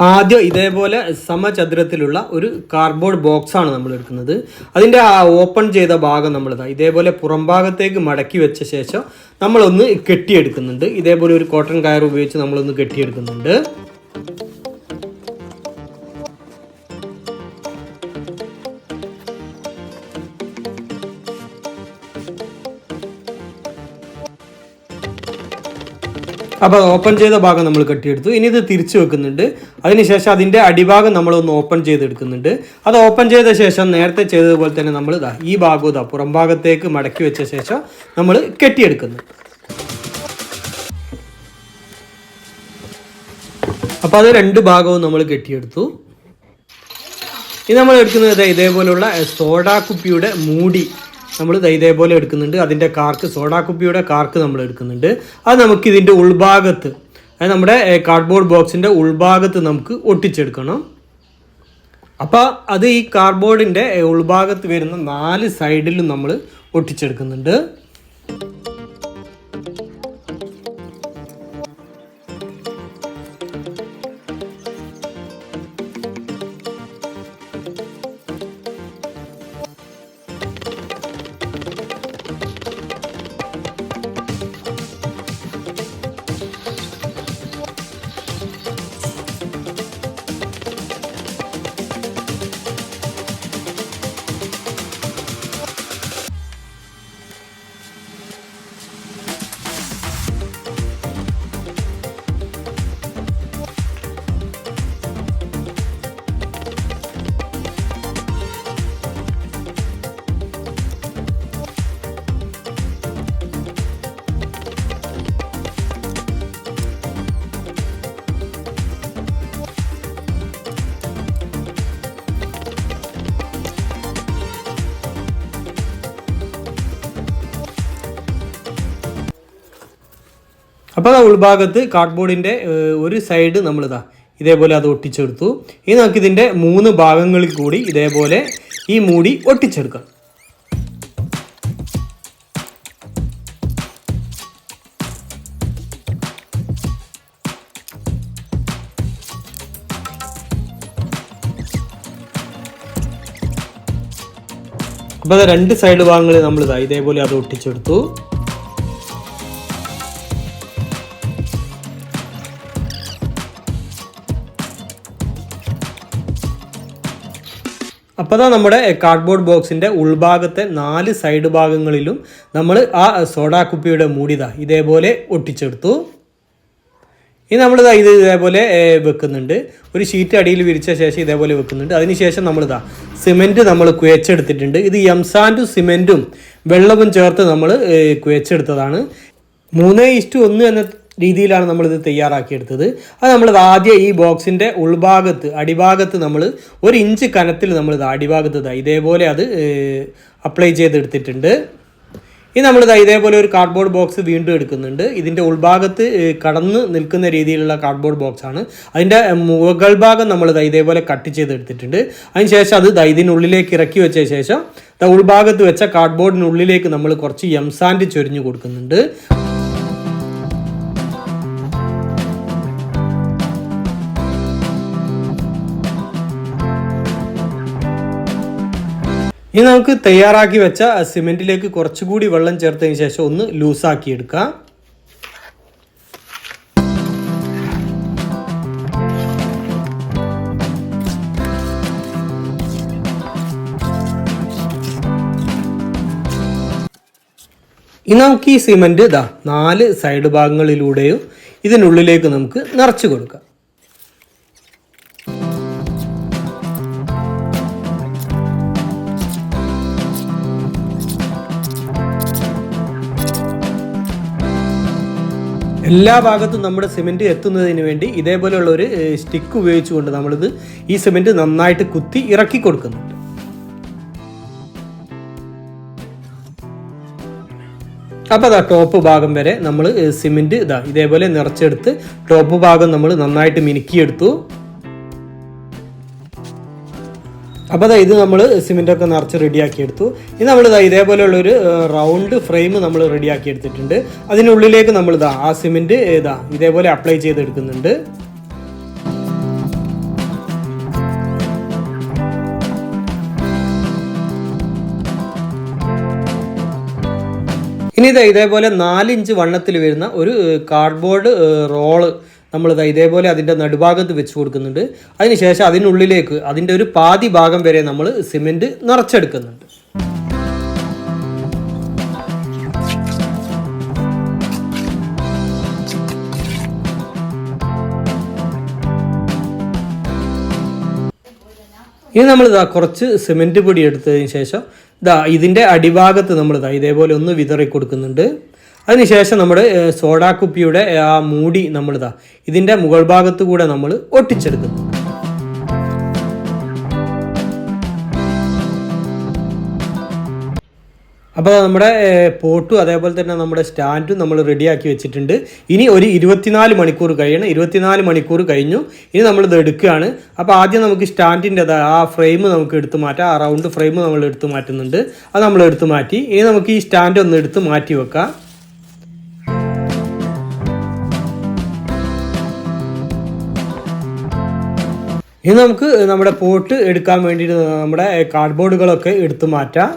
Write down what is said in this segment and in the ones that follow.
ആദ്യം ഇതേപോലെ സമചതുരത്തിലുള്ള ഒരു കാർഡ്ബോർഡ് ബോക്സാണ് നമ്മൾ എടുക്കുന്നത്. അതിന്റെ ആ ഓപ്പൺ ചെയ്ത ഭാഗം നമ്മൾ ഇതാ ഇതേപോലെ പുറംഭാഗത്തേക്ക് മടക്കി വെച്ച ശേഷം നമ്മളൊന്ന് കെട്ടിയെടുക്കുന്നുണ്ട്. ഇതേപോലെ ഒരു കോട്ടൺ കയർ ഉപയോഗിച്ച് നമ്മളൊന്ന് കെട്ടിയെടുക്കുന്നുണ്ട്. അപ്പോൾ ഓപ്പൺ ചെയ്ത ഭാഗം നമ്മൾ കെട്ടിയെടുത്തു. ഇനി ഇത് തിരിച്ചു വെക്കുന്നുണ്ട്. അതിനുശേഷം അതിന്റെ അടിഭാഗം നമ്മളൊന്ന് ഓപ്പൺ ചെയ്തെടുക്കുന്നുണ്ട്. അത് ഓപ്പൺ ചെയ്ത ശേഷം നേരത്തെ ചെയ്തതുപോലെ തന്നെ നമ്മൾ ഇതാ ഈ ഭാഗം ഇതാ പുറം ഭാഗത്തേക്ക് മടക്കി വെച്ച ശേഷം നമ്മൾ കെട്ടിയെടുക്കുന്നു. അപ്പോൾ അത് രണ്ട് ഭാഗവും നമ്മൾ കെട്ടിയെടുത്തു. ഇനി നമ്മൾ എടുക്കുന്നത് ഇതേപോലെയുള്ള സോഡാ കുപ്പിയുടെ മൂടി നമ്മൾ ഇതേപോലെ എടുക്കുന്നുണ്ട്. അതിന്റെ കാർക്ക് സോഡാ കുപ്പിയുടെ കാർക്ക് നമ്മൾ എടുക്കുന്നുണ്ട്. അത് നമുക്ക് ഇതിന്റെ ഉൾഭാഗത്ത് അതായത് നമ്മുടെ കാർഡ്ബോർഡ് ബോക്സിന്റെ ഉൾഭാഗത്ത് നമുക്ക് ഒട്ടിച്ചെടുക്കണം. അപ്പോൾ അത് ഈ കാർഡ്ബോർഡിന്റെ ഉൾഭാഗത്ത് വരുന്ന നാല് സൈഡിലും നമ്മൾ ഒട്ടിച്ചെടുക്കുന്നുണ്ട്. അപ്പോൾ ആ ഉൾഭാഗത്ത് കാർഡ്ബോർഡിന്റെ ഒരു സൈഡ് നമ്മളിതാ ഇതേപോലെ അത് ഒട്ടിച്ചെടുത്തു. ഇനി നമുക്ക് ഇതിന്റെ മൂന്ന് ഭാഗങ്ങളിൽ കൂടി ഇതേപോലെ ഈ മൂടി ഒട്ടിച്ചെടുക്കാം. അപ്പോൾ അത് രണ്ട് സൈഡ് ഭാഗങ്ങൾ ഇതാ ഇതേപോലെ അത് ഒട്ടിച്ചെടുത്തു. അപ്പോൾ അതാ നമ്മുടെ കാർഡ്ബോർഡ് ബോക്സിന്റെ ഉൾഭാഗത്തെ നാല് സൈഡ് ഭാഗങ്ങളിലും നമ്മൾ ആ സോഡാ കുപ്പിയുടെ മൂടിത ഇതേപോലെ ഒട്ടിച്ചെടുത്തു. ഇനി നമ്മളിതാ ഇത് ഇതേപോലെ വെക്കുന്നുണ്ട്. ഒരു ഷീറ്റ് അടിയിൽ വിരിച്ച ശേഷം ഇതേപോലെ വെക്കുന്നുണ്ട്. അതിനുശേഷം നമ്മളിതാ സിമെന്റ് നമ്മൾ കുഴച്ചെടുത്തിട്ടുണ്ട്. ഇത് എംസാൻഡും സിമെന്റും വെള്ളവും ചേർത്ത് നമ്മൾ കുഴച്ചെടുത്തതാണ്. മൂന്ന് ഇഷ്ടു ഒന്ന് എന്ന രീതിയിലാണ് നമ്മളിത് തയ്യാറാക്കിയെടുത്തത്. അത് നമ്മൾ ആദ്യം ഈ ബോക്സിന്റെ ഉൾഭാഗത്ത് അടിഭാഗത്ത് നമ്മൾ ഒരു ഇഞ്ച് കനത്തിൽ നമ്മളിത് അടിഭാഗത്ത് ഇതാ ഇതേപോലെ അത് അപ്ലൈ ചെയ്തെടുത്തിട്ടുണ്ട്. ഇനി നമ്മളിത് ഇതേപോലെ ഒരു കാർഡ്ബോർഡ് ബോക്സ് വീണ്ടും എടുക്കുന്നുണ്ട്. ഇതിന്റെ ഉൾഭാഗത്ത് കടന്ന് നിൽക്കുന്ന രീതിയിലുള്ള കാർഡ്ബോർഡ് ബോക്സ് ആണ്. അതിന്റെ മുകൾ ഭാഗം നമ്മൾ ദാ ഇതേപോലെ കട്ട് ചെയ്തെടുത്തിട്ടുണ്ട്. അതിനുശേഷം അത് ദൈതിനുള്ളിലേക്ക് ഇറക്കി വെച്ച ശേഷം ഉൾഭാഗത്ത് വെച്ച കാർഡ്ബോർഡിനുള്ളിലേക്ക് നമ്മൾ കുറച്ച് എംസാൻഡ് ചൊരിഞ്ഞു കൊടുക്കുന്നുണ്ട്. ഇനി നമുക്ക് തയ്യാറാക്കി വെച്ച സിമെന്റിലേക്ക് കുറച്ചുകൂടി വെള്ളം ചേർത്തതിന് ശേഷം ഒന്ന് ലൂസാക്കി എടുക്കാം ഇനി നമുക്ക് ഈ സിമെന്റ് ഇതാ നാല് സൈഡ് ഭാഗങ്ങളിലൂടെയും ഇതിനുള്ളിലേക്ക് നമുക്ക് നിറച്ചു കൊടുക്കാം. എല്ലാ ഭാഗത്തും നമ്മുടെ സിമെന്റ് എത്തുന്നതിന് വേണ്ടി ഇതേപോലെയുള്ള ഒരു സ്റ്റിക്ക് ഉപയോഗിച്ചുകൊണ്ട് നമ്മളിത് ഈ സിമെന്റ് നന്നായിട്ട് കുത്തി ഇറക്കി കൊടുക്കുന്നുണ്ട്. അപ്പോൾ അതാ ടോപ്പ് ഭാഗം വരെ നമ്മൾ സിമെന്റ് ഇതാ ഇതേപോലെ നിറച്ചെടുത്ത് ടോപ്പ് ഭാഗം നമ്മൾ നന്നായിട്ട് മിനുക്കിയെടുത്തു. അപ്പോൾ ഇത് നമ്മൾ സിമെന്റൊക്കെ നിറച്ച് റെഡിയാക്കി എടുത്തു ഇനി നമ്മൾ ഇതേപോലെയുള്ളൊരു റൗണ്ട് ഫ്രെയിം നമ്മൾ റെഡിയാക്കി എടുത്തിട്ടുണ്ട് അതിനുള്ളിലേക്ക് നമ്മൾ ഇതാ ആ സിമെന്റ് ഇതാ ഇതേപോലെ അപ്ലൈ ചെയ്തെടുക്കുന്നുണ്ട്. ഇനി ഇത് ഇതേപോലെ നാലിഞ്ച് വണ്ണത്തിൽ വരുന്ന ഒരു കാർഡ്ബോർഡ് റോൾ നമ്മൾ ഇതാ ഇതേപോലെ അതിന്റെ നടുഭാഗത്ത് വെച്ച് കൊടുക്കുന്നുണ്ട്. അതിനുശേഷം അതിനുള്ളിലേക്ക് അതിന്റെ ഒരു പാതി ഭാഗം വരെ നമ്മൾ സിമെന്റ് നിറച്ചെടുക്കുന്നുണ്ട്. ഇനി നമ്മൾ ഇതാ കുറച്ച് സിമെന്റ് പൊടി എടുത്തതിന് ശേഷം ഇതാ ഇതിന്റെ അടിഭാഗത്ത് നമ്മൾ ഇതാ ഇതേപോലെ ഒന്ന് വിതറി കൊടുക്കുന്നുണ്ട് അതിനുശേഷം നമ്മുടെ ഏഹ്, സോഡാ കുപ്പിയുടെ ആ മൂടി നമ്മളിതാ ഇതിന്റെ മുകൾ ഭാഗത്ത് കൂടെ നമ്മൾ ഒട്ടിച്ചെടുക്കും. അപ്പോൾ നമ്മുടെ പോട്ടും അതേപോലെ തന്നെ നമ്മുടെ സ്റ്റാൻഡും നമ്മൾ റെഡിയാക്കി വെച്ചിട്ടുണ്ട്. ഇനി ഒരു ഇരുപത്തിനാല് മണിക്കൂർ കഴിയണം. ഇരുപത്തിനാല് മണിക്കൂർ കഴിഞ്ഞു. ഇനി നമ്മളിത് എടുക്കുകയാണ്. അപ്പോൾ ആദ്യം നമുക്ക് സ്റ്റാൻഡിന്റെ ആ ഫ്രെയിം നമുക്ക് എടുത്തു മാറ്റാം. ആ റൗണ്ട് ഫ്രെയിം നമ്മൾ എടുത്തു മാറ്റുന്നുണ്ട്. അത് നമ്മൾ എടുത്തു മാറ്റി. ഇനി നമുക്ക് ഈ സ്റ്റാൻഡ് ഒന്ന് എടുത്ത് മാറ്റി വെക്കാം. ഇനി നമുക്ക് നമ്മുടെ പോട്ട് എടുക്കാൻ വേണ്ടിയിട്ട് നമ്മുടെ കാർഡ്ബോർഡുകളൊക്കെ എടുത്തു മാറ്റാം.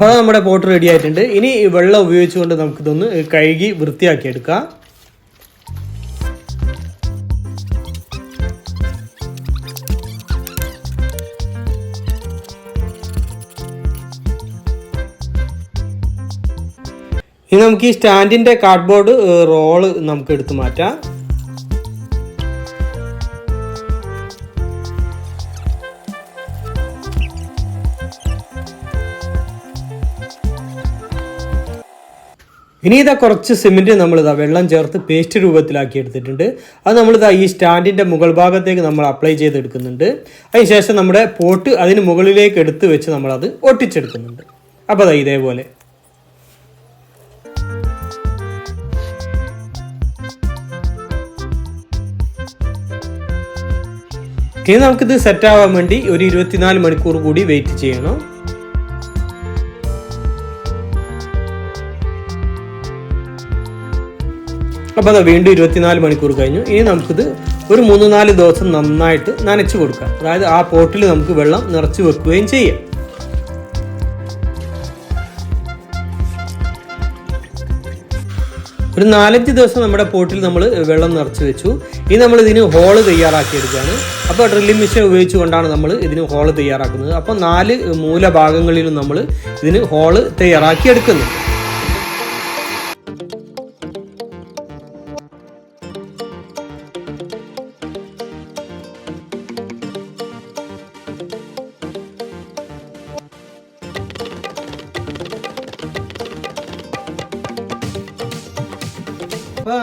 അപ്പോൾ നമ്മുടെ പോട്ട് റെഡി ആയിട്ടുണ്ട്. ഇനി വെള്ളം ഉപയോഗിച്ചുകൊണ്ട് നമുക്കിതൊന്ന് കഴുകി വൃത്തിയാക്കി എടുക്കാം ഇനി നമുക്ക് ഈ സ്റ്റാൻഡിന്റെ കാർഡ്ബോർഡ് റോൾ നമുക്ക് എടുത്തു മാറ്റാം. ഇനി ഇതാ കുറച്ച് സിമെന്റ് നമ്മളിതാ വെള്ളം ചേർത്ത് പേസ്റ്റ് രൂപത്തിലാക്കി എടുത്തിട്ടുണ്ട് അത് നമ്മളിതാ ഈ സ്റ്റാൻഡിന്റെ മുകൾ ഭാഗത്തേക്ക് നമ്മൾ അപ്ലൈ ചെയ്തെടുക്കുന്നുണ്ട്. അതിനുശേഷം നമ്മുടെ പോട്ട് അതിന് മുകളിലേക്ക് എടുത്ത് വെച്ച് നമ്മളത് ഒട്ടിച്ചെടുക്കുന്നുണ്ട്. അപ്പോൾ അതാ ഇതേപോലെ. ഇനി നമുക്കിത് സെറ്റ് ആവാൻ വേണ്ടി ഒരു ഇരുപത്തിനാല് മണിക്കൂർ കൂടി വെയിറ്റ് ചെയ്യണം. അപ്പോൾ അത് വീണ്ടും ഇരുപത്തിനാല് മണിക്കൂർ കഴിഞ്ഞു. ഇനി നമുക്കിത് ഒരു മൂന്ന് നാല് ദിവസം നന്നായിട്ട് നനച്ചു കൊടുക്കാം. അതായത് ആ പോട്ടിൽ നമുക്ക് വെള്ളം നിറച്ച് വെക്കുകയും ചെയ്യാം. ഒരു നാലഞ്ച് ദിവസം നമ്മുടെ പോട്ടിൽ നമ്മൾ വെള്ളം നിറച്ച് വെച്ചു. ഇനി നമ്മൾ ഇതിന് ഹോൾ തയ്യാറാക്കി എടുക്കുകയാണ് അപ്പോൾ ഡ്രില്ലിംഗ് മെഷീൻ ഉപയോഗിച്ചുകൊണ്ടാണ് നമ്മൾ ഇതിന് ഹോൾ തയ്യാറാക്കുന്നത്. അപ്പോൾ നാല് മൂലഭാഗങ്ങളിലും നമ്മൾ ഇതിന് ഹോൾ തയ്യാറാക്കി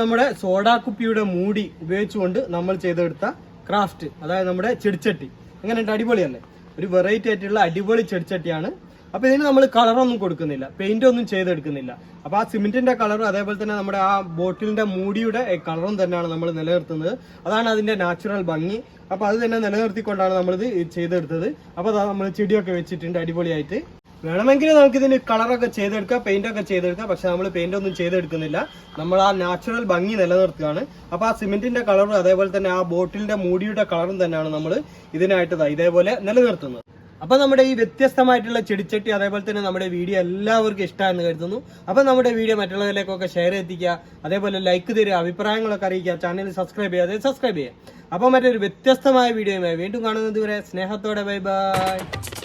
നമ്മുടെ സോഡാ കുപ്പിയുടെ മൂടി ഉപയോഗിച്ചുകൊണ്ട് നമ്മൾ ചെയ്തെടുത്ത ക്രാഫ്റ്റ് അതായത് നമ്മുടെ ചെടിച്ചട്ടി. എങ്ങനെയുണ്ട്? അടിപൊളിയല്ലേ? ഒരു വെറൈറ്റി ആയിട്ടുള്ള അടിപൊളി ചെടിച്ചട്ടിയാണ്. അപ്പോൾ ഇതിന് നമ്മൾ കളറൊന്നും കൊടുക്കുന്നില്ല. പെയിന്റ് ഒന്നും ചെയ്തെടുക്കുന്നില്ല. അപ്പോൾ ആ സിമെന്റിന്റെ കളറും അതേപോലെ തന്നെ നമ്മുടെ ആ ബോട്ടിലിന്റെ മൂടിയുടെ കളറും തന്നെയാണ് നമ്മൾ നിലനിർത്തുന്നത്. അതാണ് അതിന്റെ നാച്ചുറൽ ഭംഗി. അപ്പോൾ അത് തന്നെ നിലനിർത്തിക്കൊണ്ടാണ് നമ്മളിത് ചെയ്തെടുത്തത്. അപ്പോൾ അതാ നമ്മൾ ചെടിയൊക്കെ വെച്ചിട്ടുണ്ട് അടിപൊളിയായിട്ട്. വേണമെങ്കിൽ നമുക്ക് ഇതിന് കളറൊക്കെ ചെയ്തെടുക്കാം പെയിന്റ് ഒക്കെ ചെയ്തെടുക്കാം പക്ഷെ നമ്മൾ പെയിന്റ് ഒന്നും ചെയ്തെടുക്കുന്നില്ല. നമ്മൾ ആ നാച്ചുറൽ ഭംഗി നിലനിർത്തുകയാണ്. അപ്പൊ ആ സിമെന്റിന്റെ കളറും അതേപോലെ തന്നെ ആ ബോട്ടിലിന്റെ മൂടിയുടെ കളറും തന്നെയാണ് നമ്മൾ ഇതിനായിട്ട് ഇതേപോലെ നിലനിർത്തുന്നത്. അപ്പൊ നമ്മുടെ ഈ വ്യത്യസ്തമായിട്ടുള്ള ചെടിച്ചട്ടി അതേപോലെ തന്നെ നമ്മുടെ വീഡിയോ എല്ലാവർക്കും ഇഷ്ടമാണെന്ന് കരുതുന്നു. അപ്പൊ നമ്മുടെ വീഡിയോ മറ്റുള്ളവരിലേക്കൊക്കെ ഷെയർ എത്തിക്കുക. അതേപോലെ ലൈക്ക് തരിക അഭിപ്രായങ്ങളൊക്കെ അറിയിക്കുക. ചാനൽ സബ്സ്ക്രൈബ് ചെയ്യുക സബ്സ്ക്രൈബ് ചെയ്യുക. അപ്പൊ മറ്റൊരു വ്യത്യസ്തമായ വീഡിയോയുമായി വീണ്ടും കാണുന്നത് വരെ സ്നേഹത്തോടെ ബൈ ബൈ